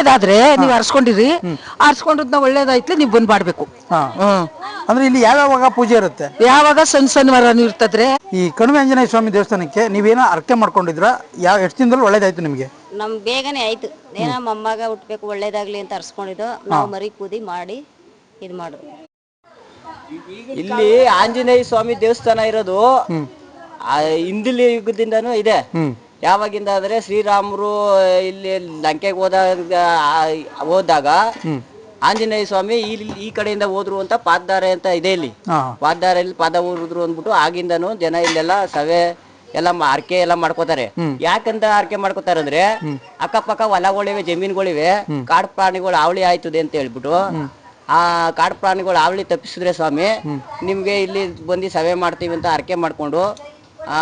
ಒಳ್ಳೇದಾದ್ರೆ ನೀವು ಅರ್ಸ್ಕೊಂಡಿರಿ. ಅರ್ಸ್ಕೊಂಡದ್ ನಾವು ಒಳ್ಳೇದಾಯ್ತು ನೀವು ಬಂದ್ ಮಾಡ್ಬೇಕು. ಹಾ. ಅಂದ್ರೆ ಇಲ್ಲಿ ಯಾವ್ಯಾವಾಗ ಪೂಜೆ ಇರುತ್ತೆ? ಯಾವಾಗ ಸಣ್ಣ ಶನಿವಾರ ಇರ್ತದ್ರೆ? ಈ ಕಣಿವೆ ಆಂಜನೇಯ ಸ್ವಾಮಿ ದೇವಸ್ಥಾನಕ್ಕೆ ನೀವೇನೋ ಅರ್ಕೆ ಮಾಡ್ಕೊಂಡಿದ್ರ? ಯಾವ ಎಷ್ಟು ದಿನದಲ್ಲಿ ಒಳ್ಳೇದಾಯ್ತು ನಿಮಗೆ? ನಮ್ ಬೇಗನೆ ಆಯ್ತು. ಏನೋ ಮೊಮ್ಮಗ ಹುಟ್ಬೇಕು ಒಳ್ಳೇದಾಗ್ಲಿ ಅಂತ ಅರ್ಸ್ಕೊಂಡಿದ್ದು. ನಾವು ಮರಿ ಕೂದಿ ಮಾಡಿ ಇದು ಮಾಡುದು. ಇಲ್ಲಿ ಆಂಜನೇಯ ಸ್ವಾಮಿ ದೇವಸ್ಥಾನ ಇರೋದು ಆ ಹಿಂದಿಲಿ ಯುಗದಿಂದನೂ ಇದೆ. ಯಾವಾಗಿಂದ ಅಂದ್ರೆ ಶ್ರೀರಾಮರು ಇಲ್ಲಿ ಲಂಕೆಗೆ ಹೋದಾಗ ಹೋದಾಗ ಆಂಜನೇಯ ಸ್ವಾಮಿ ಇಲ್ಲಿ ಈ ಕಡೆಯಿಂದ ಹೋದ್ರು ಅಂತ ಪಾದ್ದಾರೆ ಅಂತ ಇದೆ ಇಲ್ಲಿ. ಹಾ. ಪಾದದಾರೆಯಲ್ಲಿ ಪಾದ ಊರಿದ್ರು ಅಂದ್ಬಿಟ್ಟು ಆಗಿಂದನು ಜನ ಇಲ್ಲೆಲ್ಲ ಸವೆ ಎಲ್ಲ ಆರ್ಕೆ ಎಲ್ಲ ಮಾಡ್ಕೋತಾರೆ. ಯಾಕಂತ ಆರ್ಕೆ ಮಾಡ್ಕೋತಾರೆ ಅಂದ್ರೆ ಅಕ್ಕಪಕ್ಕ ಹೊಲಗಳಿವೆ ಜಮೀನುಗಳಿವೆ ಕಾಡು ಪ್ರಾಣಿಗಳು ಅವಳಿ ಆಯ್ತದೆ ಅಂತ ಹೇಳ್ಬಿಟ್ಟು ಆ ಕಾಡು ಪ್ರಾಣಿಗಳು ಅವಳಿ ತಪ್ಪಿಸಿದ್ರೆ ಸ್ವಾಮಿ ನಿಮ್ಗೆ ಇಲ್ಲಿ ಬಂದು ಸವೆ ಮಾಡ್ತೀವಿ ಅಂತ ಆರ್ಕೆ ಮಾಡ್ಕೊಂಡು ಆ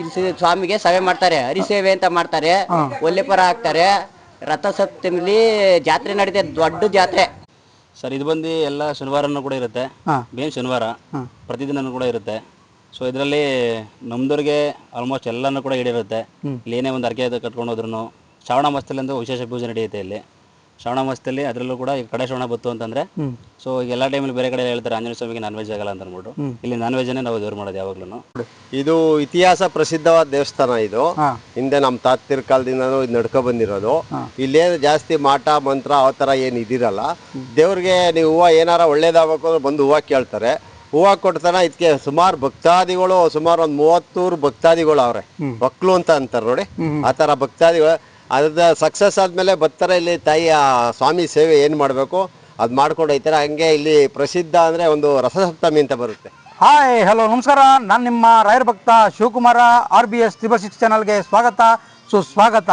ಇಲ್ಲಿ ಸ್ವಾಮಿಗೆ ಸಭೆ ಮಾಡ್ತಾರೆ ಹರಿಸೇವೆ ಅಂತ ಮಾಡ್ತಾರೆ ಒಲ್ಲೆಪರ ಹಾಕ್ತಾರೆ ರಥಸಪ್ತಮಿಲಿ ಜಾತ್ರೆ ನಡೀತೆ ದೊಡ್ಡ ಜಾತ್ರೆ. ಸರ್ ಇದು ಬಂದು ಎಲ್ಲ ಶನಿವಾರನೂ ಕೂಡ ಇರುತ್ತೆ. ಮೇನ್ ಶನಿವಾರ. ಪ್ರತಿದಿನನೂ ಕೂಡ ಇರುತ್ತೆ. ಸೊ ಇದರಲ್ಲಿ ನಮ್ದವ್ರಿಗೆ ಆಲ್ಮೋಸ್ಟ್ ಎಲ್ಲಾನು ಕೂಡ ಈಡೇರುತ್ತೆ. ಇಲ್ಲಿ ಏನೇ ಒಂದು ಅರ್ಕೆ ಕಟ್ಕೊಂಡು ಹೋದ್ರು ಶ್ರಾವಣ ಮಾಸದಲ್ಲಿ ಒಂದು ವಿಶೇಷ ಪೂಜೆ ನಡೆಯುತ್ತೆ ಇಲ್ಲಿ. ಶ್ರಾವಣ ಮಾಸದಲ್ಲಿ ಅದರಲ್ಲೂ ಕೂಡ ಈ ಕಡೆ ಶ್ರವಣ ಬತ್ತು ಅಂತಂದ್ರೆ ಸೊ ಎಲ್ಲಾ ಟೈಮಲ್ಲಿ ಬೇರೆ ಕಡೆ ಹೇಳ್ತಾರೆ ಆಂಜನೇಯ ಸ್ವಾಮಿಗೆ ನಾನ್ ವೆಜ್ ಆಗಲ್ಲ ಅಂತ ಅಂದ್ಬಿಟ್ಟು. ಇಲ್ಲಿ ನಾನ್ ವೆಜ್ ನಾವು ದೂರ ಮಾಡೋದು ಯಾವಾಗ್ಲೂ ಇದು ಇತಿಹಾಸ ಪ್ರಸಿದ್ಧವಾದ ದೇವಸ್ಥಾನ ಇದು. ಹಿಂದೆ ನಮ್ಮ ತಾತ್ತಿರ್ ಕಾಲದಿಂದನೂ ಇದು ನಡ್ಕೊ ಬಂದಿರೋದು. ಇಲ್ಲೇನು ಜಾಸ್ತಿ ಮಾಟ ಮಂತ್ರ ಆ ಥರ ಏನು ಇದಿರಲ್ಲ. ದೇವ್ರಿಗೆ ನೀವು ಹೂವು ಏನಾರ ಒಳ್ಳೇದಾಗಬೇಕು ಅಂದ್ರೆ ಬಂದು ಹೂವು ಕೇಳ್ತಾರೆ. ಹೂವು ಕೊಡ್ತಾನ ಇದಕ್ಕೆ ಸುಮಾರು ಭಕ್ತಾದಿಗಳು ಸುಮಾರು ಒಂದು ಮೂವತ್ತೂರು ಭಕ್ತಾದಿಗಳು ಅವ್ರೆ. ಮಕ್ಳು ಅಂತ ಅಂತಾರೆ ನೋಡಿ. ಆ ಥರ ಭಕ್ತಾದಿಗಳು ಅದ್ರ ಸಕ್ಸಸ್ ಆದಮೇಲೆ ಬರ್ತಾರೆ ಇಲ್ಲಿ ತಾಯಿಯ ಸ್ವಾಮಿ ಸೇವೆ ಏನು ಮಾಡಬೇಕು? ಅದು ಮಾಡ್ಕೊಂಡು ಹೋಗ್ತಾರೆ? ಹಂಗೆ ಇಲ್ಲಿ ಪ್ರಸಿದ್ಧ ಅಂದರೆ ಒಂದು ರಸಸಪ್ತಮಿ ಅಂತ ಬರುತ್ತೆ. ಹಾಯ್ ಹಲೋ ನಮಸ್ಕಾರ. ನಾನು ನಿಮ್ಮ ರಾಯರ ಭಕ್ತ Shivakumara R B S triple six ಚಾನಲ್ಗೆ ಸ್ವಾಗತ, ಸುಸ್ವಾಗತ.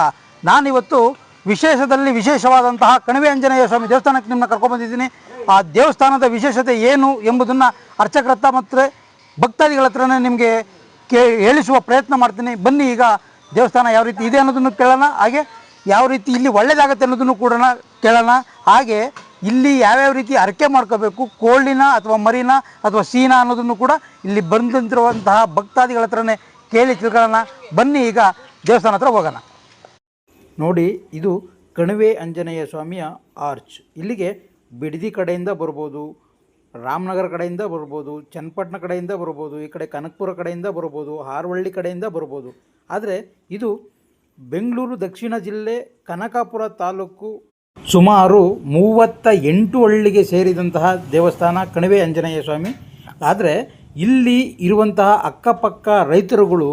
ನಾನಿವತ್ತು ವಿಶೇಷದಲ್ಲಿ ವಿಶೇಷವಾದಂತಹ ಕಣಿವೆ ಆಂಜನೇಯ ಸ್ವಾಮಿ ದೇವಸ್ಥಾನಕ್ಕೆ ನಿಮ್ಮನ್ನ ಕರ್ಕೊಂಡ್ಬಂದಿದ್ದೀನಿ ಆ ದೇವಸ್ಥಾನದ ವಿಶೇಷತೆ ಏನು ಎಂಬುದನ್ನು ಅರ್ಚಕರತ್ತ ಮತ್ತು ಭಕ್ತಾದಿಗಳ ಹತ್ರನೇ ನಿಮಗೆ ಕೇ, ಹೇಳಿಸುವ ಪ್ರಯತ್ನ ಮಾಡ್ತೀನಿ. ಬನ್ನಿ ಈಗ ದೇವಸ್ಥಾನ ಯಾವ ರೀತಿ ಇದೆ ಅನ್ನೋದನ್ನು ಕೇಳೋಣ. ಹಾಗೆ ಯಾವ ರೀತಿ ಇಲ್ಲಿ ಒಳ್ಳೇದಾಗತ್ತೆ ಅನ್ನೋದನ್ನು ಕೂಡ ಕೇಳೋಣ. ಹಾಗೆ ಇಲ್ಲಿ ಯಾವ್ಯಾವ ರೀತಿ ಅರಕೆ ಮಾಡ್ಕೋಬೇಕು, ಕೋಳಿನ ಅಥವಾ ಮರಿನ ಅಥವಾ ಸೀನ ಅನ್ನೋದನ್ನು ಕೂಡ ಇಲ್ಲಿ ಬಂದಂತಿರುವಂತಹ ಭಕ್ತಾದಿಗಳ ಹತ್ರನೇ ಕೇಳಿ ತಿಳ್ಕೊಳ್ಳೋಣ. ಬನ್ನಿ ಈಗ ದೇವಸ್ಥಾನ ಹತ್ರ ಹೋಗೋಣ. ನೋಡಿ, ಇದು ಕಣಿವೆ ಆಂಜನೇಯ ಸ್ವಾಮಿಯ ಆರ್ಚ್. ಇಲ್ಲಿಗೆ ಬಿಡದಿ ಕಡೆಯಿಂದ ಬರ್ಬೋದು. ರಾಮನಗರ ಕಡೆಯಿಂದ ಬರ್ಬೋದು, ಚನ್ನಪಟ್ಟಣ ಕಡೆಯಿಂದ ಬರ್ಬೋದು, ಈ ಕಡೆ ಕನಕಪುರ ಕಡೆಯಿಂದ ಬರ್ಬೋದು, ಹಾರವಳ್ಳಿ ಕಡೆಯಿಂದ ಬರ್ಬೋದು. ಆದರೆ ಇದು ಬೆಂಗಳೂರು ದಕ್ಷಿಣ ಜಿಲ್ಲೆ ಕನಕಾಪುರ ತಾಲೂಕು ಸುಮಾರು ಮೂವತ್ತ ಎಂಟು ಹಳ್ಳಿಗೆ ಸೇರಿದಂತಹ ದೇವಸ್ಥಾನ ಕಣಿವೆ ಆಂಜನೇಯ ಸ್ವಾಮಿ. ಆದರೆ ಇಲ್ಲಿ ಇರುವಂತಹ ಅಕ್ಕಪಕ್ಕ ರೈತರುಗಳು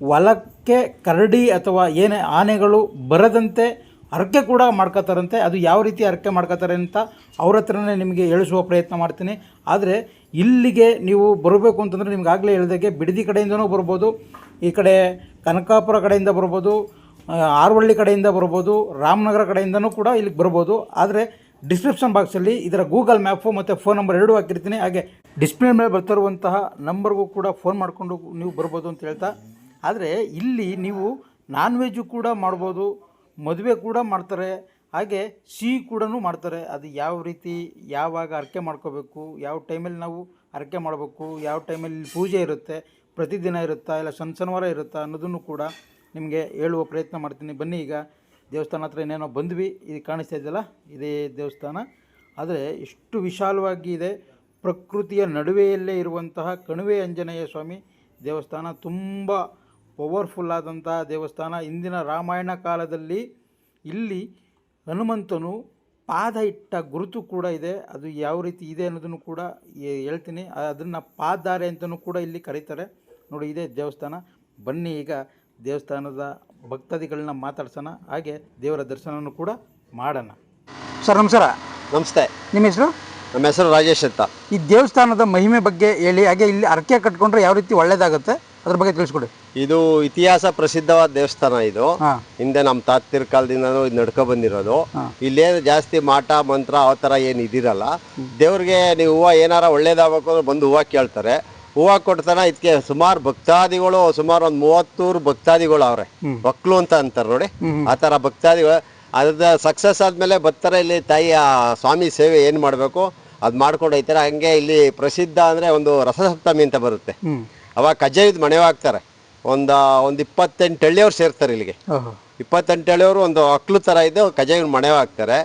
ಹೊಲಕ್ಕೆ ಕರಡಿ ಅಥವಾ ಏನೇ ಆನೆಗಳು ಬರದಂತೆ ಹರಕೆ ಕೂಡ ಮಾಡ್ಕೋತಾರಂತೆ. ಅದು ಯಾವ ರೀತಿ ಹರಕೆ ಮಾಡ್ಕೋತಾರೆ ಅಂತ ಅವ್ರ ಹತ್ರನೇ ನಿಮಗೆ ಹೇಳಿಸುವ ಪ್ರಯತ್ನ ಮಾಡ್ತೀನಿ. ಆದರೆ ಇಲ್ಲಿಗೆ ನೀವು ಬರಬೇಕು ಅಂತಂದರೆ ನಿಮ್ಗೆ ಆಗಲೇ ಹೇಳಿದಾಗೆ ಬಿಡದಿ ಕಡೆಯಿಂದನೂ ಬರ್ಬೋದು, ಈ ಕಡೆ ಕನಕಾಪುರ ಕಡೆಯಿಂದ ಬರ್ಬೋದು ಆರವಳ್ಳಿ ಕಡೆಯಿಂದ ಬರ್ಬೋದು, ರಾಮನಗರ ಕಡೆಯಿಂದನೂ ಕೂಡ ಇಲ್ಲಿಗೆ ಬರ್ಬೋದು. ಆದರೆ ಡಿಸ್ಕ್ರಿಪ್ಷನ್ ಬಾಕ್ಸಲ್ಲಿ ಇದರ ಗೂಗಲ್ ಮ್ಯಾಪು ಮತ್ತು ಫೋನ್ ನಂಬರ್ ಎರಡೂ ಹಾಕಿರ್ತೀನಿ. ಹಾಗೆ ಡಿಸ್ಪ್ಲೇ ಮೇಲೆ ಬರ್ತಿರುವಂತಹ ನಂಬರ್ಗೂ ಕೂಡ ಫೋನ್ ಮಾಡಿಕೊಂಡು ನೀವು ಬರ್ಬೋದು ಅಂತ ಹೇಳ್ತಾ. ಆದರೆ ಇಲ್ಲಿ ನೀವು ನಾನ್ ವೆಜ್ಜು ಕೂಡ ಮಾಡ್ಬೋದು ಮದುವೆ ಕೂಡ ಮಾಡ್ತಾರೆ, ಹಾಗೆ ಸಿಹಿ ಕೂಡ ಮಾಡ್ತಾರೆ. ಅದು ಯಾವ ರೀತಿ, ಯಾವಾಗ ಅರ್ಕೆ ಮಾಡ್ಕೋಬೇಕು, ಯಾವ ಟೈಮಲ್ಲಿ ನಾವು ಅರ್ಕೆ ಮಾಡಬೇಕು, ಯಾವ ಟೈಮಲ್ಲಿ ಪೂಜೆ ಇರುತ್ತೆ, ಪ್ರತಿದಿನ ಇರುತ್ತಾ, ಇಲ್ಲ ಸಣ್ಣ ಶನಿವಾರ ಇರುತ್ತಾ ಅನ್ನೋದನ್ನು ಕೂಡ ನಿಮಗೆ ಹೇಳುವ ಪ್ರಯತ್ನ ಮಾಡ್ತೀನಿ. ಬನ್ನಿ ಈಗ, ದೇವಸ್ಥಾನ ಹತ್ರ ಇನ್ನೇನೋ ಬಂದ್ವಿ, ಇದು ಕಾಣಿಸ್ತಾ ಇದೆಯಲ್ಲ, ಇದೇ ದೇವಸ್ಥಾನ. ಆದರೆ ಎಷ್ಟು ವಿಶಾಲವಾಗಿ ಇದೆ, ಪ್ರಕೃತಿಯ ನಡುವೆಯಲ್ಲೇ ಇರುವಂತಹ ಕಣಿವೆ ಆಂಜನೇಯ ಸ್ವಾಮಿ ದೇವಸ್ಥಾನ ತುಂಬ ಪವರ್ಫುಲ್ ಆದಂತಹ ದೇವಸ್ಥಾನ ಇಂದಿನ ರಾಮಾಯಣ ಕಾಲದಲ್ಲಿ ಇಲ್ಲಿ ಹನುಮಂತನು ಪಾದ ಇಟ್ಟ ಗುರುತು ಕೂಡ ಇದೆ. ಅದು ಯಾವ ರೀತಿ ಇದೆ ಅನ್ನೋದನ್ನು ಕೂಡ ಹೇಳ್ತೀನಿ. ಅದನ್ನು ಪಾದಾರೆ ಅಂತಲೂ ಕೂಡ ಇಲ್ಲಿ ಕರೀತಾರೆ. ನೋಡಿ ಇದೇ ದೇವಸ್ಥಾನ. ಬನ್ನಿ ಈಗ ದೇವಸ್ಥಾನದ ಭಕ್ತಾದಿಗಳನ್ನ ಮಾತಾಡ್ಸೋಣ. ಹಾಗೆ ದೇವರ ದರ್ಶನವನ್ನು ಕೂಡ ಮಾಡೋಣ. ಸರ್ ನಮಸ್ಕಾರ. ನಮಸ್ತೆ. ನಿಮ್ಮ ಹೆಸರು? ನಮ್ಮ ಹೆಸರು ರಾಜೇಶ್ ಅಂತ. ಈ ದೇವಸ್ಥಾನದ ಮಹಿಮೆ ಬಗ್ಗೆ ಹೇಳಿ ಹಾಗೆ ಇಲ್ಲಿ ಅರಕೆ ಕಟ್ಕೊಂಡ್ರೆ ಯಾವ ರೀತಿ ಒಳ್ಳೇದಾಗುತ್ತೆ? ಅದ್ರ ಬಗ್ಗೆ ತಿಳಿಸ್ಕೊಡಿ. ಇದು ಇತಿಹಾಸ ಪ್ರಸಿದ್ಧವಾದ ದೇವಸ್ಥಾನ ಇದು. ಹಾ. ಹಿಂದೆ ನಮ್ಮ ತಾತ್ತಿರ್ ಕಾಲದಿಂದನೂ ಇದು ನಡ್ಕೊ ಬಂದಿರೋದು. ಇಲ್ಲೇನು ಜಾಸ್ತಿ ಮಾಟ ಮಂತ್ರ ಆ ಥರ ಏನು ಇದಿರಲ್ಲ. ದೇವ್ರಿಗೆ ನೀವು ಹೂವು ಏನಾರ ಒಳ್ಳೇದಾಗಬೇಕು ಅಂದ್ರೆ ಬಂದು ಹೂವು ಕೇಳ್ತಾರೆ. ಹೂವು ಕೊಡ್ತಾನ ಇದಕ್ಕೆ ಸುಮಾರು ಭಕ್ತಾದಿಗಳು ಸುಮಾರು ಒಂದು ಮೂವತ್ತೂರು ಭಕ್ತಾದಿಗಳು ಅವ್ರೆ. ಮಕ್ಳು ಅಂತ ಅಂತಾರೆ ನೋಡಿ. ಆ ಥರ ಭಕ್ತಾದಿಗಳು. ಅದ್ರ ಸಕ್ಸಸ್ ಆದ್ಮೇಲೆ ಬರ್ತಾರೆ ಇಲ್ಲಿ ತಾಯಿಯ ಸ್ವಾಮಿ ಸೇವೆ ಏನು ಮಾಡಬೇಕು? ಅದು ಮಾಡ್ಕೊಂಡು ಹೋಗ್ತಾರೆ. ಹಂಗೆ ಇಲ್ಲಿ ಪ್ರಸಿದ್ಧ ಅಂದರೆ ಒಂದು ರಸಸಪ್ತಮಿ ಅಂತ ಬರುತ್ತೆ. ಅವಾಗ ಕಜ್ಜಾಯದ ಮನೆ ಹಾಕ್ತಾರೆ ಒಂದು ಒಂದು ಇಪ್ಪತ್ತೆಂಟು ಹಳ್ಳಿಯವ್ರು ಸೇರ್ತಾರೆ ಇಲ್ಲಿಗೆ. ಇಪ್ಪತ್ತೆಂಟು ಹಳ್ಳಿಯವರು ಒಂದು ಅಕ್ಲು ಥರ ಇದ್ದು ಕಜಾಗಿ ಮಣೆ ಹಾಕ್ತಾರೆ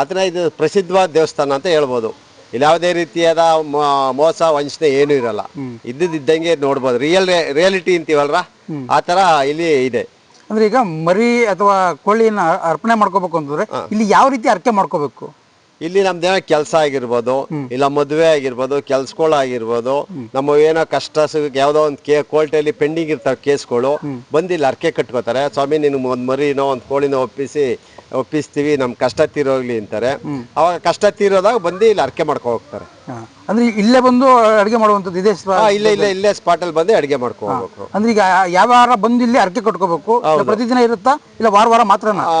ಅದನ್ನ ಇದು ಪ್ರಸಿದ್ಧವಾದ ದೇವಸ್ಥಾನ ಅಂತ ಹೇಳ್ಬೋದು. ಇಲ್ಲಿ ಯಾವುದೇ ರೀತಿಯಾದ ಮೋಸ ವಂಚನೆ ಏನೂ ಇರಲ್ಲ. ಇದ್ದಿದ್ದಂಗೆ ನೋಡ್ಬೋದು. ರಿಯಲ್ ರಿಯಾಲಿಟಿ ಅಂತೀವಲ್ರ ಆ ಥರ ಇಲ್ಲಿ ಇದೆ. ಅಂದ್ರೆ ಈಗ ಮರಿ ಅಥವಾ ಕೋಳಿನ ಅರ್ಪಣೆ ಮಾಡ್ಕೋಬೇಕು ಅಂತಂದ್ರೆ ಇಲ್ಲಿ ಯಾವ ರೀತಿ ಅರ್ಕೆ ಮಾಡ್ಕೋಬೇಕು? ಇಲ್ಲಿ ನಮ್ದೇನೋ ಕೆಲಸ ಆಗಿರ್ಬೋದು ಇಲ್ಲ ಮದುವೆ ಆಗಿರ್ಬೋದು ಕೆಲ್ಸಗಳಾಗಿರ್ಬೋದು ನಮ್ಮ ಏನೋ ಕಷ್ಟ ಸಿಗ ಯಾವುದೋ ಒಂದು ಕೇ ಕೋರ್ಟಲ್ಲಿ ಪೆಂಡಿಂಗ್ ಇರ್ತಾವೆ ಕೇಸ್ಗಳು ಬಂದು ಇಲ್ಲಿ ಅರ್ಕೆ ಕಟ್ಕೋತಾರೆ. ಸ್ವಾಮಿ ನಿನ್ಗೆ ಒಂದು ಮರಿನೋ ಒಂದು ಕೋಳಿನೋ ಒಪ್ಪಿಸಿ ಒಪ್ಪಿಸ್ತೀವಿ ನಮ್ಮ ಕಷ್ಟ ತೀರೋಗ್ಲಿ ಅಂತಾರೆ. ಅವಾಗ ಕಷ್ಟ ತೀರೋದಾಗ ಬಂದು ಇಲ್ಲಿ ಅರ್ಕೆ ಮಾಡ್ಕೊ ಹೋಗ್ತಾರೆ. ಅಂದ್ರೆ ಇಲ್ಲೇ ಬಂದು ಅಡಿಗೆ ಮಾಡುವಂಥದ್ದು ಇದೇ ಇಲ್ಲ ಇಲ್ಲ ಇಲ್ಲೇ ಇಲ್ಲೇ ಇಲ್ಲೇ ಸ್ಪಾಟಲ್ಲಿ ಬಂದು ಅಡಿಗೆ ಮಾಡ್ಕೊ ಹೋಗ್ಬೇಕು. ಅಂದ್ರೆ ಈಗ ಯಾವ ವಾರ ಬಂದು ಇಲ್ಲಿ ಅರ್ಕೆ ಕಟ್ಕೋಬೇಕು? ಇಲ್ಲ ಪ್ರತಿದಿನ ಇರುತ್ತಾ? ಇಲ್ಲ ವಾರ ವಾರ ಮಾತ್ರನಾ? ಆ,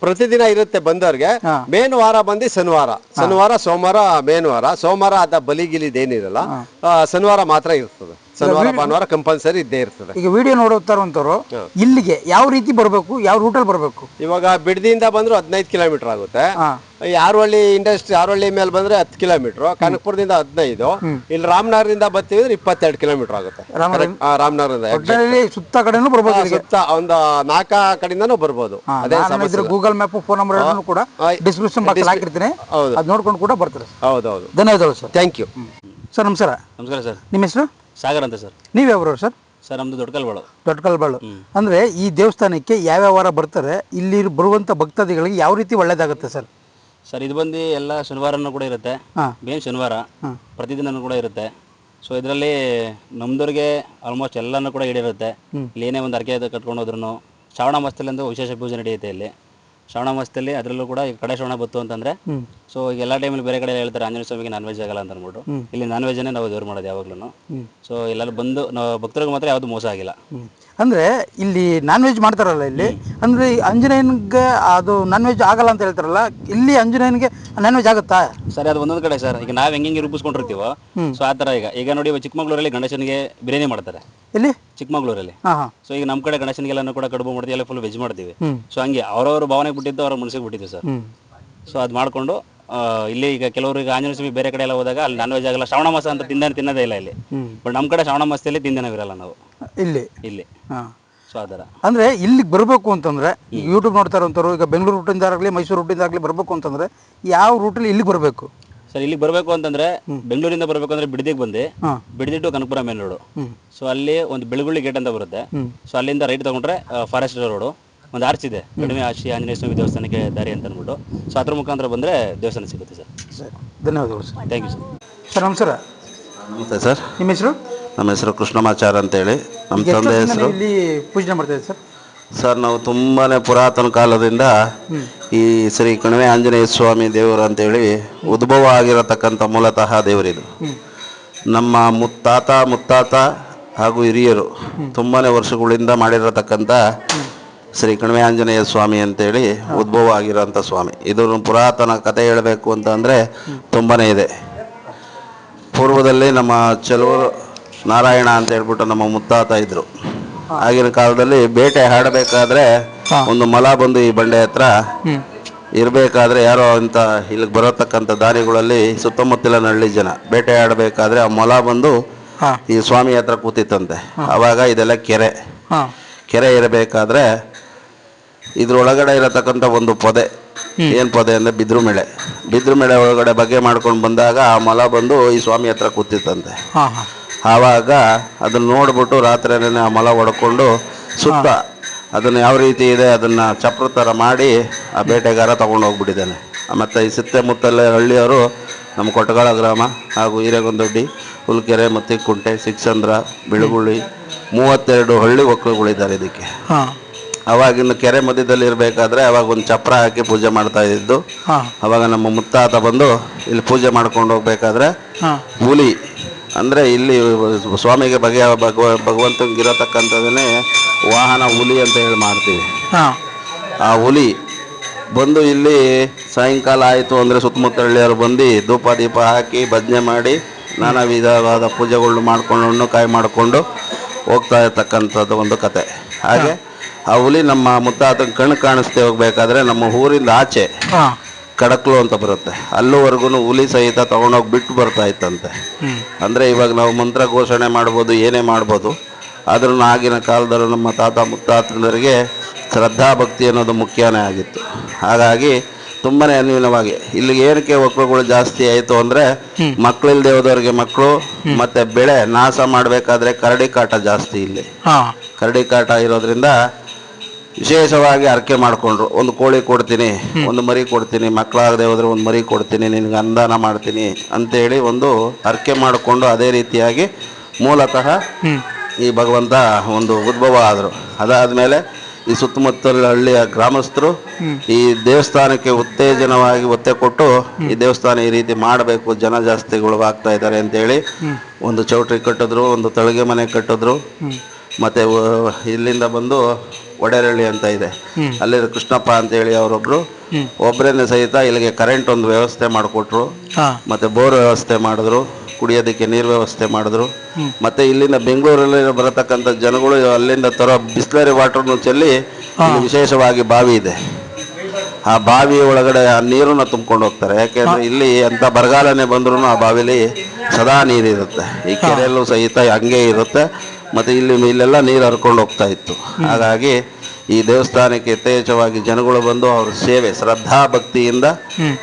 ಪ್ರತಿದಿನ ಇರುತ್ತೆ ಬಂದವ್ರಿಗೆ. ಮೇನ್ ವಾರ ಬಂದು ಶನಿವಾರ. ಶನಿವಾರ ಸೋಮವಾರ ಮೇನ್ ವಾರ. ಸೋಮವಾರ ಅದ ಬಲಿಗಿಲಿದೇನಿರಲ್ಲ ಆ, ಶನಿವಾರ ಮಾತ್ರ ಇರ್ತದೆ. ಶನಿವಾರ ಭಾನುವಾರ ಕಂಪಲ್ಸರಿ ಇದ್ದೇ ಇರ್ತದೆ. ಈಗ ವಿಡಿಯೋ ನೋಡುತ್ತಾರಂತವ್ರು ಇಲ್ಲಿಗೆ ಯಾವ ರೀತಿ ಬರಬೇಕು ಯಾವ ರೂಟಲ್ಲಿ ಬರಬೇಕು? ಇವಾಗ ಬಿಡದಿಯಿಂದ ಬಂದ್ರು ಹದಿನೈದು ಕಿಲೋಮೀಟರ್ ಆಗುತ್ತೆ. ಯಾರವಳ್ಳಿ ಇಂಡಸ್ಟ್ರಿ ಯಾರವಳ್ಳಿ ಮೇಲೆ ಬಂದ್ರೆ ಹತ್ತು ಕಿಲೋಮೀಟರ್. ಕನಕಪುರದಿಂದ ಹದಿನೈದು. ಇಲ್ಲಿ ರಾಮನಗರದಿಂದ ಬರ್ತೀವಿ ಅಂದ್ರೆ ಇಪ್ಪತ್ತೆರಡು ಕಿಲೋಮೀಟರ್ ಆಗುತ್ತೆ. ರಾಮನಗರದಿಂದ ಸುತ್ತ ಕಡೆನೂ ಬರ್ಬೋದು ಸುತ್ತ ಒಂದು ನಾಲ್ಕ ಕಡೆಯಿಂದನೂ ಬರ್ಬೋದು. ಅದೇ ಗೂಗಲ್ ಮ್ಯಾಪ್ ಫೋನ್ ನಂಬರ್ ಕೂಡ ಡಿಸ್ಕ್ರಿಪ್ಷನ್ ಬಾಕ್ಸ್ ಹಾಕಿರ್ತೀನಿ. ಹೌದು. ಅದು ನೋಡ್ಕೊಂಡು ಕೂಡ ಬರ್ತಾರೆ ಹೌದೌದು. ಧನ್ಯವಾದಗಳು ಸರ್. ಥ್ಯಾಂಕ್ ಯು ಸರ್ ನಮಸ್ಕಾರ. ನಮಸ್ಕಾರ ಸರ್. ನಿಮ್ಮ ಹೆಸರು? ಸಾಗರ್ ಅಂತ ಸರ್. ನೀವು ಯಾವ್ರವ್ರು ಸರ್? ಸರ್ ನಮ್ದು ದೊಡ್ಡಕಲ್ಬಾಳು ದೊಡ್ಡ ಕಲ್ಬಾಳು ಅಂದ್ರೆ ಈ ದೇವಸ್ಥಾನಕ್ಕೆ ಯಾವ್ಯಾವ ವಾರ ಬರ್ತಾರೆ ಇಲ್ಲಿ ಬರುವಂತ ಭಕ್ತಾದಿಗಳಿಗೆ ಯಾವ ರೀತಿ ಒಳ್ಳೇದಾಗುತ್ತೆ ಸರ್? ಸರ್ ಇದು ಬಂದು ಎಲ್ಲ ಶನಿವಾರನೂ ಕೂಡ ಇರುತ್ತೆ. ಮೇನ್ ಶನಿವಾರ. ಪ್ರತಿದಿನ ಕೂಡ ಇರುತ್ತೆ. ಸೊ ಇದರಲ್ಲಿ ನಮ್ದವ್ರಿಗೆ ಆಲ್ಮೋಸ್ಟ್ ಎಲ್ಲನೂ ಕೂಡ ಈಡೇರುತ್ತೆ ಇಲ್ಲಿ ಏನೇ ಒಂದು ಅರ್ಕೆ ಕಟ್ಕೊಂಡು ಹೋದ್ರು ಶ್ರಾವಣ ಮಾಸದಲ್ಲಿ ಒಂದು ವಿಶೇಷ ಪೂಜೆ ನಡೆಯುತ್ತೆ ಇಲ್ಲಿ. ಶ್ರಾವಣ ಮಾಸದಲ್ಲಿ ಅದರಲ್ಲೂ ಕೂಡ ಈಗ ಕಡೆ ಶ್ರವಣ ಬತ್ತು ಅಂತಂದ್ರೆ ಸೊ ಈಗ ಎಲ್ಲ ಟೈಮಲ್ಲಿ ಬೇರೆ ಕಡೆ ಹೇಳ್ತಾರೆ ಆಂಜನೇಯ ಸ್ವಾಮಿಗೆ ನಾನ್ ವೆಜ್ ಆಗಲ್ಲ ಅಂತ ಅಂದ್ಬಿಟ್ಟು. ಇಲ್ಲಿ ನಾನ್ ವೆಜ್ಜನ್ನೇ ನಾವು ದೇವ್ರು ಮಾಡೋದು ಯಾವಾಗ್ಲೂ ಸೊ ಎಲ್ಲರೂ ಬಂದು ನಾವು ಭಕ್ತರಿಗೆ ಮಾತ್ರ ಯಾವುದು ಮೋಸ ಆಗಿಲ್ಲ. ಅಂದ್ರೆ ಇಲ್ಲಿ ನಾನ್ ವೆಜ್ ಮಾಡ್ತಾರಲ್ಲ ಇಲ್ಲಿ. ಅಂದ್ರೆ ಅಂಜನೇಯನ್ಗೆ ಆಂಜನೇಯನ್ಗೆ ಅದು ನಾನ್ ವೆಜ್ ಆಗಲ್ಲ ಅಂತ ಹೇಳ್ತಾರಲ್ಲ ಇಲ್ಲಿ ಆಂಜನೇಯನ್ಗೆ ನಾನ್ ವೆಜ್ ಆಗುತ್ತಾ? ಸರ್ ಅದು ಒಂದೊಂದು ಕಡೆ ಸರ್. ಈಗ ನಾವ್ ಹೆಂಗೆ ರೂಪಿಸ್ಕೊಂಡಿರ್ತೀವೋ ಸೊ ಆ ಥರ ಈಗ. ಈಗ ನೋಡಿ ಚಿಕ್ಕಮಗಳೂರಲ್ಲಿ ಗಣೇಶನಿಗೆ ಬಿರಿಯಾನಿ ಮಾಡ್ತಾರೆ. ಇಲ್ಲಿ ಚಿಕ್ಕಮಗಳೂರಲ್ಲಿ. ಸೊ ಈಗ ನಮ್ಮ ಕಡೆ ಗಣೇಶನಿಗೆಲ್ಲ ಕೂಡ ಕಡುಬು ಮಾಡ್ತೀವಿ ಎಲ್ಲ ಫುಲ್ ವೆಜ್ ಮಾಡ್ತೀವಿ. ಸೊ ಹಂಗೆ ಅವ್ರವ್ರ ಭಾವನೆ ಬಿಟ್ಟಿದ್ದು ಅವ್ರ ಮನಸ್ಸಿಗೆ ಬಿಟ್ಟಿದ್ದು ಸರ್. ಸೊ ಅದು ಮಾಡಿಕೊಂಡು ಇಲ್ಲಿ ಈಗ ಕೆಲವರು ಈಗ ಆಂಜನೇಯ ಸ್ವಾಮಿ ಬೇರೆ ಕಡೆ ಎಲ್ಲ ಹೋದಾಗ ಅಲ್ಲಿ ನಾನ್ ವೆಜ್ ಆಗಲ್ಲ ಶ್ರವಣ ಮಾಸ ಅಂತ ತಿಂದ ತಿನ್ನೋದೇ ಇಲ್ಲ ಇಲ್ಲಿ. ಬಟ್ ನಮ್ಮ ಕಡೆ ಶ್ರಾವಣ ಮಾಸದಲ್ಲಿ ತಿಂದಿನವಿರಲ್ಲ ನಾವು. ಇಲ್ಲಿ? ಇಲ್ಲಿ. ಹಾ. ಸೊ ಅಂದ್ರೆ ಇಲ್ಲಿಗೆ ಬರಬೇಕು ಅಂತಂದ್ರೆ ಯೂಟ್ಯೂಬ್ ನೋಡ್ತಾ ಇರೋಂಥವ್ರು ಈಗ ಬೆಂಗಳೂರು ರೂಟಿಂದ ಆಗಲಿ ಮೈಸೂರು ರೂಟಿಂದ ಆಗಲಿ ಬರಬೇಕು ಅಂತಂದ್ರೆ ಯಾವ ರೂಟಲ್ಲಿ ಇಲ್ಲಿಗೆ ಬರಬೇಕು? ಸರ್ ಇಲ್ಲಿಗೆ ಬರಬೇಕು ಅಂತಂದ್ರೆ ಬೆಂಗಳೂರಿಂದ ಬರಬೇಕು ಅಂದ್ರೆ ಬಿಡದಿಗೆ ಬಂದೆ. Bidadi to Kanakapura main road so ಅಲ್ಲಿ ಒಂದು ಬೆಳಗುಳ್ಳಿ ಗೇಟ್ ಅಂತ ಬರುತ್ತೆ. ಸೊ ಅಲ್ಲಿಂದ ರೈಟ್ ತಗೊಂಡ್ರೆ ಫಾರೆಸ್ಟ್ ರೋಡು ಒಂದು ಆರ್ಚ್ ಇದೆ. ಕಡಿಮೆ ಆಶಿ ಆಂಜನೇಯ ಸ್ವಾಮಿ ದೇವಸ್ಥಾನಕ್ಕೆ ದಾರಿ ಅಂತ ಅಂದ್ಬಿಟ್ಟು. ಸೊ ಅದ್ರ ಮುಖಾಂತರ ಬಂದ್ರೆ ದೇವಸ್ಥಾನ ಸಿಗುತ್ತೆ ಸರ್. ಸರಿ. ಧನ್ಯವಾದಗಳು sir. Thank you sir sir ನಮಸ್ಕಾರ. ನಮಸ್ತೆ ಸರ್. ನಿಮ್ಮ ಹೆಸರು? ನಮ್ಮ ಹೆಸರು ಕೃಷ್ಣಮಾಚಾರ್ ಅಂತೇಳಿ. ನಮ್ಮ ತಂದೆ ಹೆಸರು? ಇಲ್ಲಿ ಪೂಜೆ ಮಾಡ್ತಾ ಸರ್? ಸರ್ ನಾವು ತುಂಬಾ ಪುರಾತನ ಕಾಲದಿಂದ ಈ ಶ್ರೀ ಕಣಿವೆ ಆಂಜನೇಯ ಸ್ವಾಮಿ ದೇವರು ಅಂತೇಳಿ ಉದ್ಭವ ಆಗಿರತಕ್ಕಂಥ ಮೂಲತಃ ದೇವರಿದು. ನಮ್ಮ ಮುತ್ತಾತ ಮುತ್ತಾತ ಹಾಗೂ ಹಿರಿಯರು ತುಂಬಾ ವರ್ಷಗಳಿಂದ ಮಾಡಿರತಕ್ಕಂಥ ಶ್ರೀ ಕಣಿವೆ ಆಂಜನೇಯ ಸ್ವಾಮಿ ಅಂತೇಳಿ ಉದ್ಭವ ಆಗಿರೋಂಥ ಸ್ವಾಮಿ. ಇದು ಪುರಾತನ ಕಥೆ ಹೇಳಬೇಕು ಅಂತ ಅಂದರೆ ತುಂಬಾ ಇದೆ. ಪೂರ್ವದಲ್ಲಿ ನಮ್ಮ ಚೆಲುವರು ನಾರಾಯಣ ಅಂತ ಹೇಳ್ಬಿಟ್ಟು ನಮ್ಮ ಮುತ್ತಾತ ಇದ್ರು. ಆಗಿನ ಕಾಲದಲ್ಲಿ ಬೇಟೆ ಹಾಡಬೇಕಾದ್ರೆ ಒಂದು ಮಲ ಬಂದು ಈ ಬಂಡೆ ಹತ್ರ ಇರಬೇಕಾದ್ರೆ ಯಾರೋ ಅಂತ ಇಲ್ಲಿಗೆ ಬರತಕ್ಕಂಥ ದಾರಿಗಳಲ್ಲಿ ಸುತ್ತಮುತ್ತಲಿನ ಹಳ್ಳಿ ಜನ ಬೇಟೆ ಆಡಬೇಕಾದ್ರೆ ಆ ಮೊಲ ಬಂದು ಈ ಸ್ವಾಮಿ ಹತ್ರ ಕೂತಿತ್ತಂತೆ. ಅವಾಗ ಇದೆಲ್ಲ ಕೆರೆ. ಕೆರೆ ಇರಬೇಕಾದ್ರೆ ಇದ್ರೊಳಗಡೆ ಇರತಕ್ಕಂಥ ಒಂದು ಪೊದೆ. ಏನು ಪೊದೆ ಅಂದರೆ ಬಿದ್ರು ಮೇಳೆ. ಬಿದ್ರು ಮೇಳೆ ಒಳಗಡೆ ಬಗ್ಗೆ ಮಾಡ್ಕೊಂಡು ಬಂದಾಗ ಆ ಮೊಲ ಬಂದು ಈ ಸ್ವಾಮಿ ಹತ್ರ ಕೂತಿತ್ತಂತೆ. ಆವಾಗ ಅದನ್ನ ನೋಡ್ಬಿಟ್ಟು ರಾತ್ರಿನೇ ಆ ಮೊಲ ಹೊಡ್ಕೊಂಡು ಸುತ್ತ ಅದನ್ನು ಯಾವ ರೀತಿ ಇದೆ ಅದನ್ನು ಚಪ್ರ ಥರ ಮಾಡಿ ಆ ಬೇಟೆಗಾರ ತಗೊಂಡು ಹೋಗ್ಬಿಟ್ಟಿದ್ದಾನೆ. ಮತ್ತು ಈ ಸುತ್ತಮುತ್ತಲ ಹಳ್ಳಿಯವರು ನಮ್ಮ ಕೊಟ್ಟಗಾಳ ಗ್ರಾಮ ಹಾಗೂ ಹಿರೇಗೊಂದೊಡ್ಡಿ ಹುಲ್ಕೆರೆ ಮತ್ತಿಕುಂಟೆ ಸಿಕ್ಸಂದ್ರ ಬಿಳುಗುಳಿ ಮೂವತ್ತೆರಡು ಹಳ್ಳಿ ಒಕ್ಕಲುಗಳಿದ್ದಾರೆ ಇದಕ್ಕೆ. ಹಾ. ಅವಾಗಿನ ಕೆರೆ ಮಧ್ಯದಲ್ಲಿ ಇರಬೇಕಾದ್ರೆ ಅವಾಗ ಒಂದು ಚಪ್ರ ಹಾಕಿ ಪೂಜೆ ಮಾಡ್ತಾ ಇದ್ದು. ಹಾ. ಅವಾಗ ನಮ್ಮ ಮುತ್ತಾತ ಬಂದು ಇಲ್ಲಿ ಪೂಜೆ ಮಾಡ್ಕೊಂಡು ಹೋಗ್ಬೇಕಾದ್ರೆ ಹಾ. ಹುಲಿ ಅಂದರೆ ಇಲ್ಲಿ ಸ್ವಾಮಿಗೆ ಬಗೆಯ ಭಗವ ಭಗವಂತನಿಗಿರತಕ್ಕಂಥದ್ದನ್ನೇ ವಾಹನ ಹುಲಿ ಅಂತ ಹೇಳಿ ಮಾಡ್ತೀವಿ. ಹಾ. ಆ ಹುಲಿ ಬಂದು ಇಲ್ಲಿ ಸಾಯಂಕಾಲ ಆಯಿತು ಅಂದರೆ ಸುತ್ತಮುತ್ತ ಹಳ್ಳಿಯವರು ಬಂದು ಧೂಪ ದೀಪ ಹಾಕಿ ಭಜನೆ ಮಾಡಿ ನಾನಾ ವಿಧವಾದ ಪೂಜೆಗಳನ್ನ ಮಾಡಿಕೊಂಡು ಹಣ್ಣುಕಾಯಿ ಮಾಡಿಕೊಂಡು ಹೋಗ್ತಾ ಇರ್ತಕ್ಕಂಥದ್ದು ಒಂದು ಕತೆ. ಹಾಗೆ ಆ ಹುಲಿ ನಮ್ಮ ಮುತ್ತಾತನ ಕಣ್ಣು ಕಾಣಿಸ್ತೆ ಹೋಗ್ಬೇಕಾದ್ರೆ ನಮ್ಮ ಊರಿಂದ ಆಚೆ ಹಾ. ಕಡಕ್ಲು ಅಂತ ಬರುತ್ತೆ. ಅಲ್ಲೂವರೆಗೂ ಹುಲಿ ಸಹಿತ ತಗೊಂಡೋಗಿ ಬಿಟ್ಟು ಬರ್ತಾ ಇತ್ತಂತೆ. ಅಂದರೆ ಇವಾಗ ನಾವು ಮಂತ್ರ ಘೋಷಣೆ ಮಾಡ್ಬೋದು ಏನೇ ಮಾಡ್ಬೋದು. ಆದ್ರೂ ಆಗಿನ ಕಾಲದಲ್ಲೂ ನಮ್ಮ ತಾತ ಮುತ್ತಾತನವರಿಗೆ ಶ್ರದ್ಧಾ ಭಕ್ತಿ ಅನ್ನೋದು ಮುಖ್ಯನೇ ಆಗಿತ್ತು. ಹಾಗಾಗಿ ತುಂಬಾನೇ ಅನ್ಯೂನವಾಗಿ ಇಲ್ಲಿ ಏನಕ್ಕೆ ಒಕ್ಕಳುಗಳು ಜಾಸ್ತಿ ಆಯಿತು ಅಂದರೆ ಮಕ್ಕಳಿಲ್ದೇ ಹೋದವ್ರಿಗೆ ಮಕ್ಕಳು ಮತ್ತೆ ಬೆಳೆ ನಾಶ ಮಾಡಬೇಕಾದ್ರೆ ಕರಡಿ ಕಾಟ ಜಾಸ್ತಿ ಇಲ್ಲಿ. ಕರಡಿ ಕಾಟ ಇರೋದ್ರಿಂದ ವಿಶೇಷವಾಗಿ ಅರ್ಕೆ ಮಾಡಿಕೊಂಡ್ರು. ಒಂದು ಕೋಳಿ ಕೊಡ್ತೀನಿ ಒಂದು ಮರಿ ಕೊಡ್ತೀನಿ ಮಕ್ಕಳಾಗದೆ ಹೋದ್ರೆ ಒಂದು ಮರಿ ಕೊಡ್ತೀನಿ ನಿನಗೆ ಅನುದಾನ ಮಾಡ್ತೀನಿ ಅಂತೇಳಿ ಒಂದು ಅರ್ಕೆ ಮಾಡಿಕೊಂಡು ಅದೇ ರೀತಿಯಾಗಿ ಮೂಲತಃ ಈ ಭಗವಂತ ಒಂದು ಉದ್ಭವ ಆದರು. ಅದಾದಮೇಲೆ ಈ ಸುತ್ತಮುತ್ತಲ ಹಳ್ಳಿಯ ಗ್ರಾಮಸ್ಥರು ಈ ದೇವಸ್ಥಾನಕ್ಕೆ ಉತ್ತೇಜನವಾಗಿ ಒತ್ತೆ ಕೊಟ್ಟು ಈ ದೇವಸ್ಥಾನ ಈ ರೀತಿ ಮಾಡಬೇಕು ಜನ ಜಾಸ್ತಿಗಳು ಆಗ್ತಾ ಇದ್ದಾರೆ ಅಂತೇಳಿ ಒಂದು ಚೌಟ್ರಿ ಕಟ್ಟಿದ್ರು ಒಂದು ತಳಿಗೆ ಮನೆ ಕಟ್ಟಿದ್ರು. ಮತ್ತೆ ಇಲ್ಲಿಂದ ಬಂದು ಒಡೆರಳ್ಳಿ ಅಂತ ಇದೆ. ಅಲ್ಲಿ ಕೃಷ್ಣಪ್ಪ ಅಂತ ಹೇಳಿ ಅವರೊಬ್ರು. ಒಬ್ಬರೇನೆ ಸಹಿತ ಇಲ್ಲಿಗೆ ಕರೆಂಟ್ ಒಂದು ವ್ಯವಸ್ಥೆ ಮಾಡಿಕೊಟ್ರು. ಮತ್ತೆ ಬೋರ್ ವ್ಯವಸ್ಥೆ ಮಾಡಿದ್ರು. ಕುಡಿಯೋದಕ್ಕೆ ನೀರು ವ್ಯವಸ್ಥೆ ಮಾಡಿದ್ರು. ಮತ್ತೆ ಇಲ್ಲಿಂದ ಬೆಂಗಳೂರಲ್ಲಿ ಬರತಕ್ಕಂಥ ಜನಗಳು ಅಲ್ಲಿಂದ ತರೋ ಬಿಸ್ಲರಿ ವಾಟರ್ನು ಚೆಲ್ಲಿ ವಿಶೇಷವಾಗಿ ಬಾವಿ ಇದೆ. ಆ ಬಾವಿ ಒಳಗಡೆ ಆ ನೀರನ್ನ ತುಂಬ್ಕೊಂಡು ಹೋಗ್ತಾರೆ. ಯಾಕೆಂದ್ರೆ ಇಲ್ಲಿ ಎಂಥ ಬರಗಾಲನೆ ಬಂದ್ರು ಆ ಬಾವಿಲಿ ಸದಾ ನೀರಿರುತ್ತೆ. ಈ ಕೆರೆಯಲ್ಲೂ ಸಹಿತ ಹಂಗೆ ಇರುತ್ತೆ. ಮತ್ತೆ ಇಲ್ಲಿ ಇಲ್ಲೆಲ್ಲ ನೀರು ಹರ್ಕೊಂಡು ಹೋಗ್ತಾ ಇತ್ತು. ಹಾಗಾಗಿ ಈ ದೇವಸ್ಥಾನಕ್ಕೆ ಯಥೇಚ್ಛವಾಗಿ ಜನಗಳು ಬಂದು ಅವ್ರ ಸೇವೆ ಶ್ರದ್ಧಾ ಭಕ್ತಿಯಿಂದ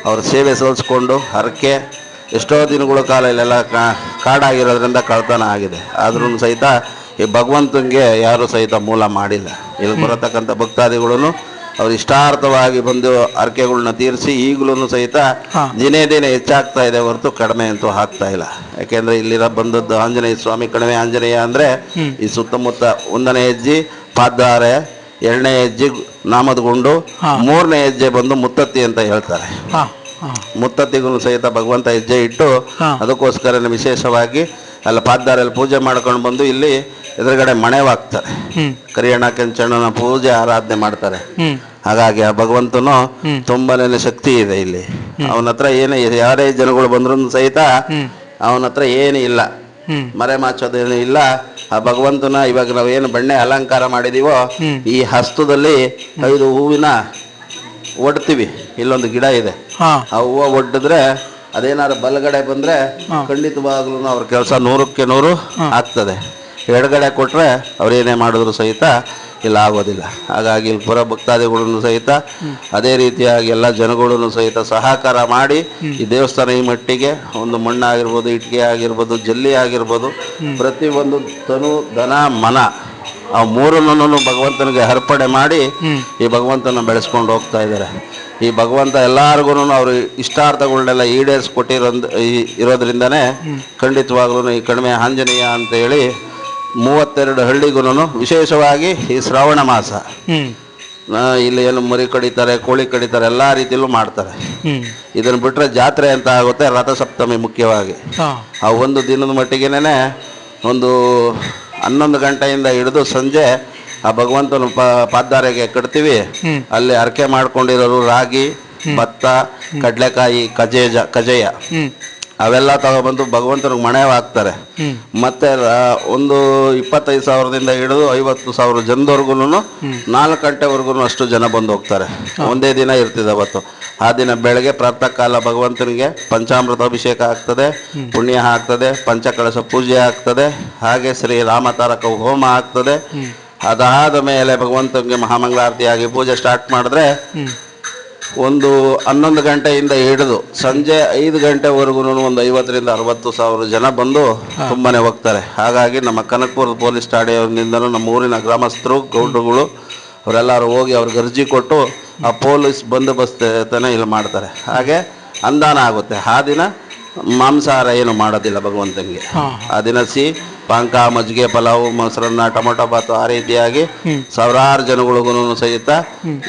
ಅವ್ರ ಸೇವೆ ಸಲ್ಲಿಸ್ಕೊಂಡು ಹರಕೆ ಎಷ್ಟೋ ದಿನಗಳ ಕಾಲ ಇಲ್ಲೆಲ್ಲ ಕಾ- ಕಾಡಾಗಿರೋದ್ರಿಂದ ಕಳ್ತನ ಆಗಿದೆ. ಆದ್ರೂ ಸಹಿತ ಈ ಭಗವಂತನಿಗೆ ಯಾರು ಸಹಿತ ಮೂಲ ಮಾಡಿಲ್ಲ. ಇಲ್ಲಿ ಬರತಕ್ಕಂಥ ಭಕ್ತಾದಿಗಳು ಅವ್ರು ಇಷ್ಟಾರ್ಥವಾಗಿ ಬಂದು ಅರ್ಕೆಗಳನ್ನ ತೀರಿಸಿ ಈಗಲೂ ಸಹಿತ ದಿನೇ ದಿನೇ ಹೆಚ್ಚಾಗ್ತಾ ಇದೆ ಹೊರತು ಕಡಿಮೆ ಅಂತೂ ಆಗ್ತಾ ಇಲ್ಲ. ಯಾಕೆಂದ್ರೆ ಇಲ್ಲಿರ ಬಂದದ್ದು ಆಂಜನೇಯ ಸ್ವಾಮಿ ಕಣಿವೆ ಆಂಜನೇಯ ಅಂದ್ರೆ ಈ ಸುತ್ತಮುತ್ತ ಒಂದನೇ ಹೆಜ್ಜೆ ಪಾದಾರೆ ಎರಡನೇ ಹೆಜ್ಜೆ ನಾಮದ ಗುಂಡು ಮೂರನೇ ಹೆಜ್ಜೆ ಬಂದು ಮುತ್ತತ್ತಿ ಅಂತ ಹೇಳ್ತಾರೆ. ಮುತ್ತತ್ತಿಗೂ ಸಹಿತ ಭಗವಂತ ಹೆಜ್ಜೆ ಇಟ್ಟು ಅದಕ್ಕೋಸ್ಕರ ವಿಶೇಷವಾಗಿ ಎಲ್ಲ ಪಾದಾರಲ್ಲಿ ಪೂಜೆ ಮಾಡ್ಕೊಂಡು ಬಂದು ಇಲ್ಲಿ ಎದುರುಗಡೆ ಮಣೆವಾಗ್ತಾರೆ ಕರಿಯಣ್ಣ ಕೆಂಚಣ್ಣನ ಪೂಜೆ ಆರಾಧನೆ ಮಾಡ್ತಾರೆ. ಹಾಗಾಗಿ ಆ ಭಗವಂತನು ತುಂಬಾನೇ ಶಕ್ತಿ ಇದೆ ಇಲ್ಲಿ. ಅವನ ಹತ್ರ ಏನೇ ಯಾರೇ ಜನಗಳು ಬಂದ್ರು ಸಹಿತ ಅವನ ಹತ್ರ ಏನು ಇಲ್ಲ. ಮರೆ ಮಾಚೋದೇನು ಇಲ್ಲ. ಆ ಭಗವಂತನ ಇವಾಗ ನಾವೇನು ಬಣ್ಣೆ ಅಲಂಕಾರ ಮಾಡಿದೀವೋ ಈ ಹಸ್ತದಲ್ಲಿ ಐದು ಹೂವಿನ ಒಡ್ತೀವಿ. ಇಲ್ಲೊಂದು ಗಿಡ ಇದೆ. ಆ ಹೂವು ಒಡ್ಡಿದ್ರೆ ಅದೇನಾದ್ರು ಬಲಗಡೆ ಬಂದ್ರೆ ಖಂಡಿತವಾಗ್ಲೂ ಅವ್ರ ಕೆಲಸ ನೂರಕ್ಕೆ ನೂರು ಆಗ್ತದೆ. ಎಡಗಡೆ ಕೊಟ್ಟರೆ ಅವ್ರೇನೇ ಮಾಡಿದ್ರು ಸಹಿತ ಇಲ್ಲ ಆಗೋದಿಲ್ಲ. ಹಾಗಾಗಿ ಇಲ್ಲಿ ಪುರ ಭಕ್ತಾದಿಗಳನ್ನು ಸಹಿತ ಅದೇ ರೀತಿಯಾಗಿ ಎಲ್ಲ ಜನಗಳನ್ನು ಸಹಿತ ಸಹಕಾರ ಮಾಡಿ ಈ ದೇವಸ್ಥಾನ ಈ ಮಟ್ಟಿಗೆ ಒಂದು ಮಣ್ಣಾಗಿರ್ಬೋದು ಇಟ್ಟಿಗೆ ಆಗಿರ್ಬೋದು ಜಲ್ಲಿ ಆಗಿರ್ಬೋದು ಪ್ರತಿಯೊಂದು ತನು ದನ ಮನ ಆ ಮೂರನ್ನು ಭಗವಂತನಿಗೆ ಅರ್ಪಣೆ ಮಾಡಿ ಈ ಭಗವಂತನ ಬೆಳೆಸ್ಕೊಂಡು ಹೋಗ್ತಾ ಇದ್ದಾರೆ. ಈ ಭಗವಂತ ಎಲ್ಲಾರ್ಗು ಅವ್ರ ಇಷ್ಟಾರ್ಥಗಳನ್ನೆಲ್ಲ ಈಡೇರಿಸ್ಕೊಟ್ಟಿರೋ ಇರೋದ್ರಿಂದನೇ ಖಂಡಿತವಾಗ್ಲೂ ಈ ಕಡಿಮೆ ಆಂಜನೇಯ ಅಂತ ಹೇಳಿ ಮೂವತ್ತೆರಡು ಹಳ್ಳಿಗೂ ವಿಶೇಷವಾಗಿ ಈ ಶ್ರಾವಣ ಮಾಸ. ಇಲ್ಲಿ ಏನು ಮರಿ ಕಡಿತಾರೆ ಕೋಳಿ ಕಡಿತಾರೆ ಎಲ್ಲ ರೀತಿಯಲ್ಲೂ ಮಾಡ್ತಾರೆ. ಇದನ್ನು ಬಿಟ್ಟರೆ ಜಾತ್ರೆ ಅಂತ ಆಗುತ್ತೆ ರಥಸಪ್ತಮಿ ಮುಖ್ಯವಾಗಿ. ಆ ಒಂದು ದಿನದ ಮಟ್ಟಿಗೆನೇ ಒಂದು ಹನ್ನೊಂದು ಗಂಟೆಯಿಂದ ಹಿಡಿದು ಸಂಜೆ ಆ ಭಗವಂತನ ಪ ಪಾದಾರೆಗೆ ಕಟ್ತೀವಿ. ಅಲ್ಲಿ ಅರ್ಕೆ ಮಾಡ್ಕೊಂಡಿರೋರು ರಾಗಿ ಭತ್ತ ಕಡಲೆಕಾಯಿ ಕಜೇಜ ಕಜೆಯ. ಅವೆಲ್ಲ ತಗೊಬಂದು ಭಗವಂತನಿಗೆ ಮಣೆ ಹಾಕ್ತಾರೆ. ಮತ್ತೆ ಒಂದು ಇಪ್ಪತ್ತೈದು ಸಾವಿರದಿಂದ ಹಿಡಿದು ಐವತ್ತು ಸಾವಿರ ಜನದವರೆಗೂ ನಾಲ್ಕು ಗಂಟೆವರೆಗೂ ಅಷ್ಟು ಜನ ಬಂದು ಹೋಗ್ತಾರೆ. ಒಂದೇ ದಿನ ಇರ್ತಿದೆ ಅವತ್ತು. ಆ ದಿನ ಬೆಳಗ್ಗೆ ಪ್ರಾತಃ ಕಾಲ ಭಗವಂತನಿಗೆ ಪಂಚಾಮೃತ ಅಭಿಷೇಕ ಆಗ್ತದೆ ಪುಣ್ಯ ಆಗ್ತದೆ ಪಂಚಕಳಶ ಪೂಜೆ ಆಗ್ತದೆ ಹಾಗೆ ಶ್ರೀ ರಾಮತಾರಕ ಹೋಮ ಆಗ್ತದೆ. ಅದಾದ ಮೇಲೆ ಭಗವಂತನಿಗೆ ಮಹಾಮಂಗಳಾರತಿಯಾಗಿ ಪೂಜೆ ಸ್ಟಾರ್ಟ್ ಮಾಡಿದ್ರೆ ಒಂದು ಹನ್ನೊಂದು ಗಂಟೆಯಿಂದ ಹಿಡಿದು ಸಂಜೆ ಐದು ಗಂಟೆವರೆಗೂ ಒಂದು ಐವತ್ತರಿಂದ ಅರವತ್ತು ಸಾವಿರ ಜನ ಬಂದು ತುಂಬಾನೇ ಹೋಗ್ತಾರೆ. ಹಾಗಾಗಿ ನಮ್ಮ ಕನಕಪುರದ ಪೊಲೀಸ್ ಠಾಣೆಯಿಂದನೂ ನಮ್ಮ ಊರಿನ ಗ್ರಾಮಸ್ಥರು ಗೌಡ್ರುಗಳು ಅವರೆಲ್ಲರೂ ಹೋಗಿ ಅವ್ರಿಗೆ ಅರ್ಜಿ ಕೊಟ್ಟು ಆ ಪೊಲೀಸ್ ಬಂದೋಬಸ್ತ್ ಇಲ್ಲಿ ಮಾಡ್ತಾರೆ. ಹಾಗೆ ಅಂದಾನ ಆಗುತ್ತೆ. ಆ ದಿನ ಮಾಂಸಾಹಾರ ಏನು ಮಾಡೋದಿಲ್ಲ ಭಗವಂತನಿಗೆ. ಆ ದಿನಸಿ ಪಾಂಕ ಮಜ್ಜಿಗೆ ಪಲಾವ್ ಮೊಸರನ್ನ ಟೊಮೊಟೊ ಬಾತು ಆ ರೀತಿಯಾಗಿ ಸಾವಿರಾರು ಜನಗಳಿಗೂ ಸಹಿತ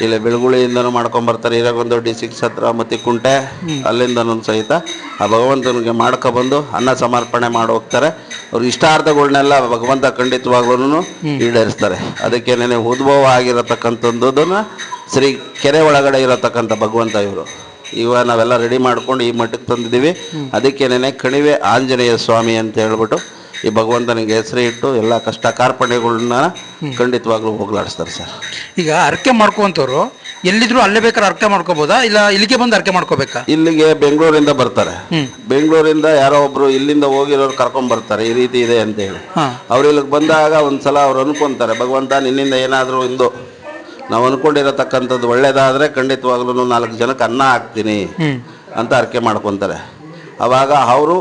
ಇಲ್ಲಿ ಬೆಳಗುಳಿಯಿಂದನೂ ಮಾಡ್ಕೊಂಬರ್ತಾರೆ ಡಿ ಸಿಕ್ಸ್ ಹತ್ರ ಮತ್ತೆ ಕುಂಟೆ ಅಲ್ಲಿಂದನೂ ಸಹಿತ ಆ ಭಗವಂತನಿಗೆ ಮಾಡ್ಕೊಬಂದು ಅನ್ನ ಸಮರ್ಪಣೆ ಮಾಡಿ ಹೋಗ್ತಾರೆ. ಅವ್ರ ಇಷ್ಟಾರ್ಥಗಳನ್ನೆಲ್ಲ ಭಗವಂತ ಖಂಡಿತವಾಗ್ಲೂ ಈಡೇರಿಸ್ತಾರೆ. ಅದಕ್ಕೆ ನೆನೆ ಉದ್ಭವ ಆಗಿರತಕ್ಕಂಥದ್ದನ್ನ ಶ್ರೀ ಕೆರೆ ಒಳಗಡೆ ಇರತಕ್ಕಂಥ ಭಗವಂತ ಇವರು. ಇವ ನಾವೆಲ್ಲ ರೆಡಿ ಮಾಡ್ಕೊಂಡು ಈ ಮಟ್ಟಕ್ಕೆ ತಂದಿದ್ದೀವಿ. ಅದಕ್ಕೇನೆ ಕಣಿವೆ ಆಂಜನೇಯ ಸ್ವಾಮಿ ಅಂತ ಹೇಳ್ಬಿಟ್ಟು ಈ ಭಗವಂತನಿಗೆ ಹೆಸರು ಇಟ್ಟು ಎಲ್ಲ ಕಷ್ಟ ಕಾರ್ಪಣ್ಯಗಳನ್ನ ಖಂಡಿತವಾಗ್ಲೂ ಹೋಗ್ಲಾಡಿಸ್ತಾರೆ ಸರ್. ಈಗ ಅರ್ಕೆ ಮಾಡ್ಕೊಂತವ್ರು ಎಲ್ಲಿದ್ರು ಅಲ್ಲೇ ಬೇಕಾದ್ರೆ ಅರ್ಕೆ ಮಾಡ್ಕೋಬೋದಾ? ಇಲ್ಲ ಇಲ್ಲಿಗೆ ಬಂದು ಅರ್ಕೆ ಮಾಡ್ಕೋಬೇಕಾ? ಇಲ್ಲಿಗೆ ಬೆಂಗಳೂರಿಂದ ಬರ್ತಾರೆ. ಬೆಂಗಳೂರಿಂದ ಯಾರೋ ಒಬ್ರು ಇಲ್ಲಿಂದ ಹೋಗಿರೋರು ಕರ್ಕೊಂಡ್ ಬರ್ತಾರೆ ಈ ರೀತಿ ಇದೆ ಅಂತ ಹೇಳಿ ಅವ್ರು ಇಲ್ಲಿಗೆ ಬಂದಾಗ ಒಂದ್ಸಲ ಅವ್ರು ಅನ್ಕೊಂತಾರೆ ಭಗವಂತ ನಿನ್ನಿಂದ ಏನಾದರೂ ಒಂದು ನಾವು ಅನ್ಕೊಂಡಿರತಕ್ಕಂಥದ್ದು ಒಳ್ಳೇದಾದರೆ ಖಂಡಿತವಾಗ್ಲೂ ನಾಲ್ಕು ಜನಕ್ಕೆ ಅನ್ನ ಹಾಕ್ತೀನಿ ಅಂತ ಅರ್ಕೆ ಮಾಡ್ಕೊತಾರೆ. ಅವಾಗ ಅವರು